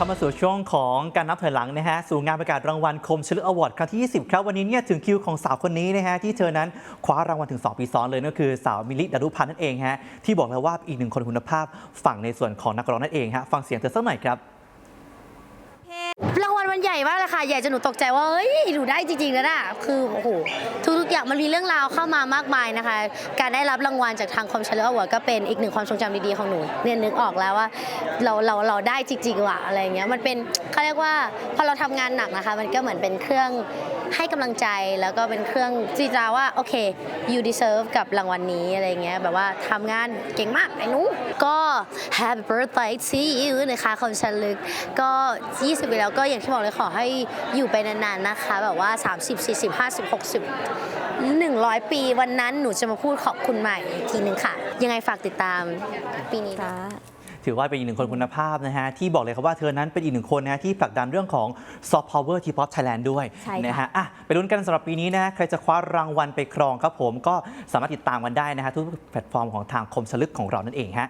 เข้ามาสู่ช่วงของการนับถอยหลังนะฮะสู่งานประกาศรางวัลคมชลึกอวอร์ดครั้งที่ 20 ครับ วันนี้เนี่ยถึงคิวของสาวคนนี้นะฮะที่เธอนั้นคว้ารางวัลถึง 2 ปีซ้อนเลยนั่นก็คือสาวมิลิดารุพันธ์นั่นเองฮะที่บอกแล้วว่าอีกหนึ่งคนคุณภาพฝั่งในส่วนของนักร้องนั่นเองฮะฟังเสียงเธอสักหน่อยครับ มันใหญ่มากเลยค่ะ ใหญ่จนหนูตกใจว่า เฮ้ย หนูได้จริงๆแล้วน่ะคือโอ้โห ทุกๆอย่างมันมีเรื่องราวเข้ามามากมายนะคะ การได้รับรางวัลจากทางคอมเชลเลอร์อวอร์ก็เป็นอีกหนึ่งความทรงจำดีๆของหนูเนี่ยนึกออกแล้วว่า เราเราเราได้จริงๆว่ะอะไรเงี้ย มันเป็นเขาเรียกว่าพอเราทำงานหนักนะคะ มันก็เหมือนเป็นเครื่องให้กำลังใจแล้วก็เป็นเครื่องจีจาว่าโอเค you deserve กับรางวัลนี้อะไรเงี้ยแบบว่าทำงานเก่งมากไอ้หนูก็ Happy birthday to you นะคะคอมเชลลึกก็ 20 ปีแล้วก็อย่างที่บอกเลยขอให้อยู่ไปนานๆนะคะ แบบว่า 30 40 50 60 100 ปีวันนั้นหนูจะมาพูดขอบคุณใหม่อีกทีหนึ่งค่ะ ยังไงฝากติดตามปีนี้นะถือว่าเป็นอีกหนึ่งคนคุณภาพนะฮะ ที่บอกเลยครับว่าเธอนั้นเป็นอีกหนึ่งคนนะฮะที่ผลักดันเรื่องของ Soft Power T-pop Thailand ด้วยใช่ค่ะ นะฮะอะไปลุ้นกันสำหรับปีนี้นะฮะใครจะคว้ารางวัลไปครองครับผมก็สามารถติดตามกันได้นะฮะทุกแพลตฟอร์มของทางคมสลึกของเรานั่นเองฮะ